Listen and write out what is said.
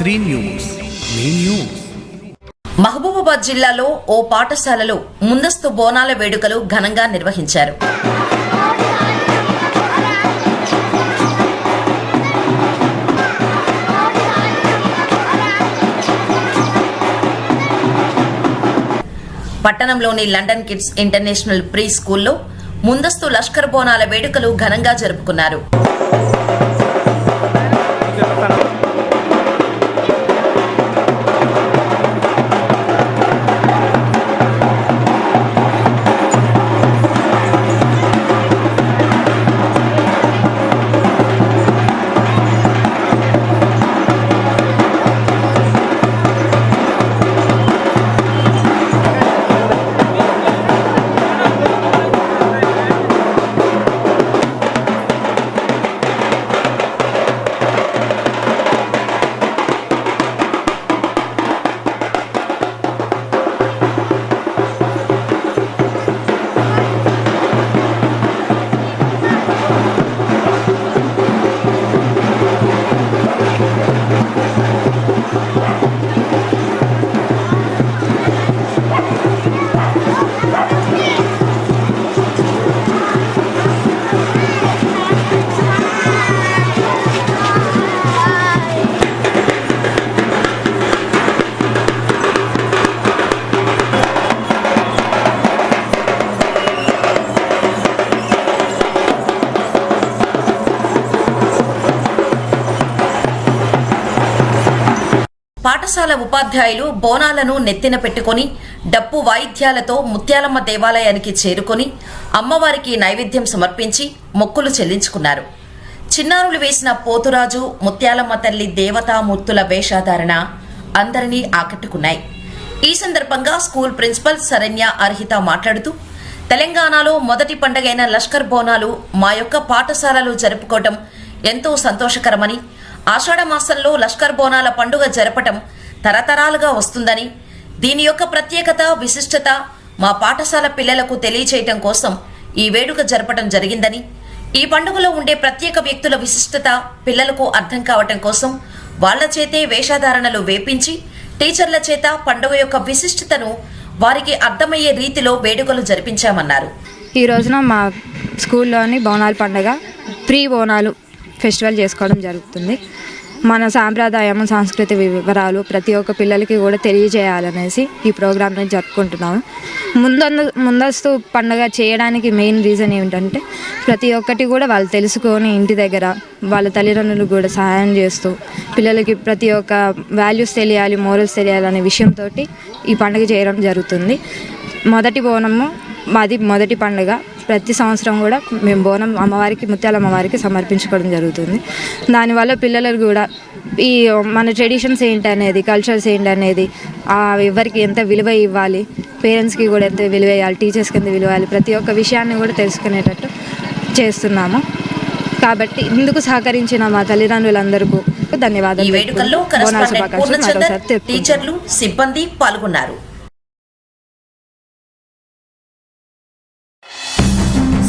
Shri news. Mahabubabad జిల్లాలో ఓ పాఠశాలలో ముందస్తు బోనాల వేడుకలు ఘనంగా నిర్వహించారు. పట్టణంలోని లండన్ కిడ్స్ ఇంటర్నేషనల్ ప్రీ స్కూల్లో ముందస్తు లష్కర్ బోనాల వేడుకలు ఘనంగా జరుపుకున్నారు. పాఠశాల ఉపాధ్యాయులు బోనాలను నెత్తిన పెట్టుకొని డప్పు వాయిద్యాలతో ముత్యాలమ్మ దేవాలయానికి చేరుకొని అమ్మవారికి నైవేద్యం సమర్పించి మొక్కులు చెల్లించుకున్నారు. చిన్నారులు వేసిన పోతురాజు ముత్యాలమ్మ తల్లి దేవతామూర్తుల వేషధారణ అందరినీ ఆకట్టుకున్నాయి. ఈ సందర్భంగా స్కూల్ ప్రిన్సిపల్ శరణ్య అర్హిత మాట్లాడుతూ తెలంగాణలో మొదటి పండగైన లష్కర్ బోనాలు మా యొక్క పాఠశాలలు జరుపుకోవటం ఎంతో సంతోషకరమని ఆషాఢ మాసంలో లష్కర్ బోనాల పండుగ జరపటం తరతరాలుగా వస్తుందని దీని యొక్క ప్రత్యేకత విశిష్టత మా పాఠశాల పిల్లలకు తెలియచేయటం కోసం ఈ వేడుక జరపటం జరిగిందని ఈ పండుగలో ఉండే ప్రత్యేక వ్యక్తుల విశిష్టత పిల్లలకు అర్థం కావటం కోసం వాళ్ళ చేతే వేషధారణలు వేపించి టీచర్ల చేత పండుగ యొక్క విశిష్టతను వారికి అర్థమయ్యే రీతిలో వేడుకలు జరిపించామన్నారు. ఈ రోజున మా స్కూల్లోని బోనాల పండుగ ప్రీ బోనాలు ఫెస్టివల్ చేసుకోవడం జరుగుతుంది. మన సాంప్రదాయము సాంస్కృతిక వివరాలు ప్రతి ఒక్క పిల్లలకి కూడా తెలియజేయాలనేసి ఈ ప్రోగ్రామ్ని జరుపుకుంటున్నాము. ముందు ముందస్తు పండుగ చేయడానికి మెయిన్ రీజన్ ఏమిటంటే ప్రతి ఒక్కటి కూడా వాళ్ళు తెలుసుకొని ఇంటి దగ్గర వాళ్ళ తల్లిదండ్రులు కూడా సహాయం చేస్తూ పిల్లలకి ప్రతి ఒక్క వాల్యూస్ తెలియాలి మోరల్స్ తెలియాలి అనే విషయంతో ఈ పండుగ చేయడం జరుగుతుంది. మొదటి బోనము మాది మొదటి పండుగ. ప్రతి సంవత్సరం కూడా మేము బోనం అమ్మవారికి ముత్యాల అమ్మవారికి సమర్పించుకోవడం జరుగుతుంది. దానివల్ల పిల్లలకు కూడా ఈ మన ట్రెడిషన్స్ ఏంటి అనేది కల్చర్స్ ఏంటి అనేది ఆ ఎవరికి ఎంత విలువ ఇవ్వాలి పేరెంట్స్కి కూడా ఎంత విలువ ఇవ్వాలి టీచర్స్కి ఎంత విలువ ఇవ్వాలి ప్రతి ఒక్క విషయాన్ని కూడా తెలుసుకునేటట్టు చేస్తున్నాము. కాబట్టి ఇందుకు సహకరించిన మా తల్లిదండ్రులందరికీ ధన్యవాదాలు వేడుకల్లో తెలుపుతూ బోనాల